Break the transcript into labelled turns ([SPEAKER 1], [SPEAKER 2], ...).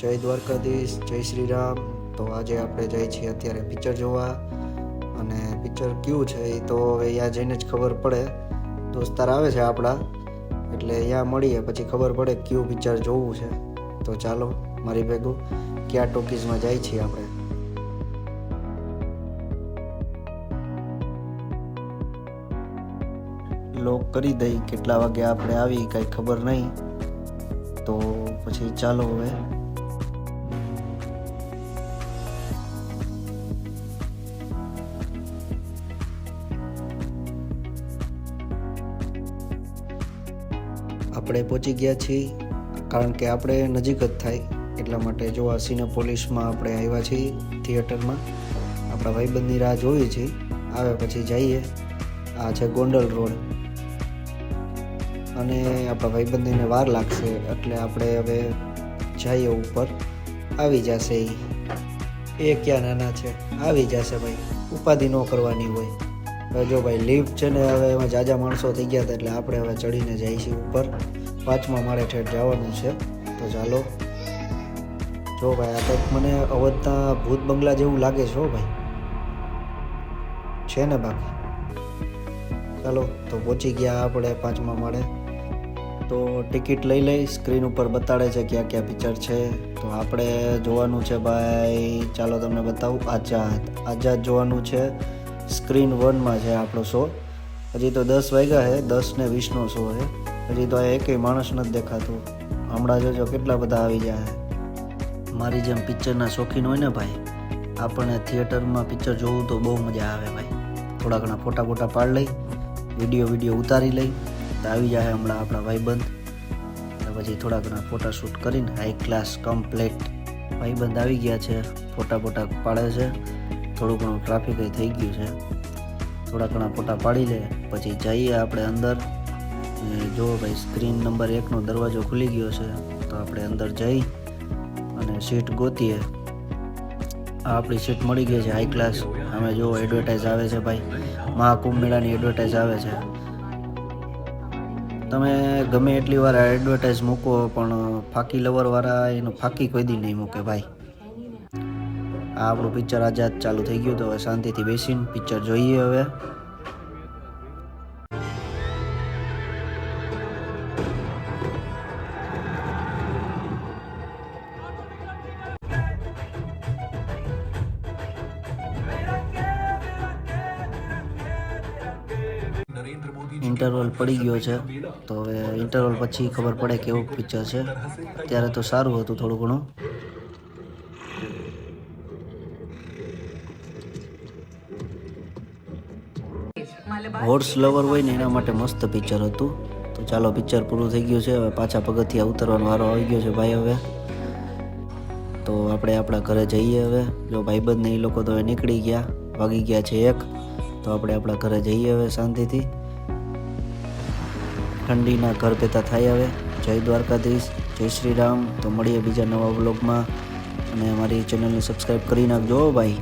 [SPEAKER 1] જય દ્વારકાધીશ, જય શ્રી રામ તો આજે આપણે જઈએ છીએ અત્યારે પિક્ચર જોવા. અને પિક્ચર કયું છે એ તો હવે અહીંયા જઈને જ ખબર પડે. દોસ્તાર આવે છે આપણા. એટલે અહીંયા મળીએ, પછી ખબર પડે કયું પિક્ચર જોવું છે. તો ચાલો, મારી ભેગું, કયા ટોકીઝમાં જાય છીએ આપણે? લોક કરી દઈ, કેટલા વાગે આપણે આવી, કાંઈ ખબર નહીં. તો પછી ચાલો હવે. આપણે પહોંચી ગયા છીએ, કારણ કે આપણે નજીક જ થાય, એટલા માટે જો આ સિનેપોલિસમાં આપણે આવ્યા છીએ, થિયેટરમાં, આપણા ભાઈબંધની રાહ જોઈએ છીએ આવ્યા પછી જઈએ, આ છે ગોંડલ રોડ. અને આપણા ભાઈબંધીને વાર લાગશે, એટલે આપણે હવે જઈએ ઉપર, આવી જશે. એ ક્યાં નાના છે? આવી જશે ભાઈ, ઉપાધિ ન કરવાની હોય. જો ભાઈ લિફ્ટ છે ને, હવે એમાં જાજા માણસો થઈ ગયા હતા એટલે આપણે હવે ચડીને છીએ ઉપર. પાંચમા માળે ઠેઠ જવાનું છે. તો ચાલો. જો ભાઈ, આ કંઈક મને અવધતા ભૂત બંગલા જેવું લાગે છે ભાઈ. છે ને બાકી? ચાલો, તો પહોંચી ગયા આપણે પાંચમા માળે. તો ટિકિટ લઈ લઈ, સ્ક્રીન ઉપર બતાડે છે કયા કયા પિક્ચર છે. તો આપણે જોવાનું છે ભાઈ, ચાલો તમને બતાવું. આઝાદ. આઝાદ જોવાનું છે. સ્ક્રીન વનમાં છે આપણો શો હજી તો દસ વાગ્યા છે, દસ ને વીસનો શો છે. હજી તો આ એકેય માણસ નથી દેખાતું. હમણાં જોજો કેટલા બધા આવી જાય મારી જેમ પિક્ચરના શોખીન હોય ને ભાઈ, આપણને થિયેટરમાં પિક્ચર જોવું તો બહુ મજા આવે ભાઈ. થોડા ઘણા ફોટા ફોટા પાડ લઈ, વીડિયો વીડિયો ઉતારી લઈ, તો આવી જાય હમણાં આપણા ભાઈબંધ. પછી થોડા ઘણા ફોટા શૂટ કરીને હાઈ ક્લાસ કમ્પ્લેટ ભાઈબંધ આવી ગયા છે, ફોટા ફોટા પાડે છે. થોડું ઘણું ટ્રાફિક થઈ ગયું છે. થોડા ઘણા ફોટા પાડી લે, પછી જઈએ આપણે અંદર. જો ભાઈ સ્ક્રીન નંબર એકનો દરવાજો ખુલી ગયો છે, તો આપણે અંદર જઈ અને સીટ ગોતીએ. આ આપણી સીટ મળી ગઈ છે હાઈ ક્લાસ અમે જો એડવર્ટાઇઝ આવે છે ભાઈ. મહાકુંભ મેળાની એડવર્ટાઇઝ આવે છે. તમે ગમે એટલી વાર એડવર્ટાઇઝ મૂકો, પણ ફાકી લવરવાળા એનું ફાકી કોઈ દી નહીં મૂકે ભાઈ. આ આપણું પિક્ચર આઝાદ ચાલુ થઈ ગયું, તો હવે શાંતિથી બેસીને પિક્ચર જોઈએ હવે. ઇન્ટરવલ પડી ગયો છે, તો હવે ઇન્ટરવલ પછી ખબર પડે કેવું પિક્ચર છે. અત્યારે તો સારું હતું થોડું ઘણું. હોર્સ લવર હોય ને એના માટે મસ્ત પિક્ચર હતું. તો ચાલો પિક્ચર પૂરું થઈ ગયું છે. હવે પાછા પગથિયા ઉતરવાનો વારો આવી ગયો છે ભાઈ હવે. તો આપણે આપણા ઘરે જઈએ હવે. જો ભાઈબંધ ને એ લોકો તો હવે નીકળી ગયા વાગી ગયા છે એક. તો આપણે આપણા ઘરે જઈએ હવે શાંતિથી. ઠંડીના ઘર ભેતા થાય હવે. જય દ્વારકાધીશ જય શ્રી રામ તો મળીએ બીજા નવા બ્લોગમાં અને મારી ચેનલને સબસ્ક્રાઈબ કરી નાખજો ભાઈ.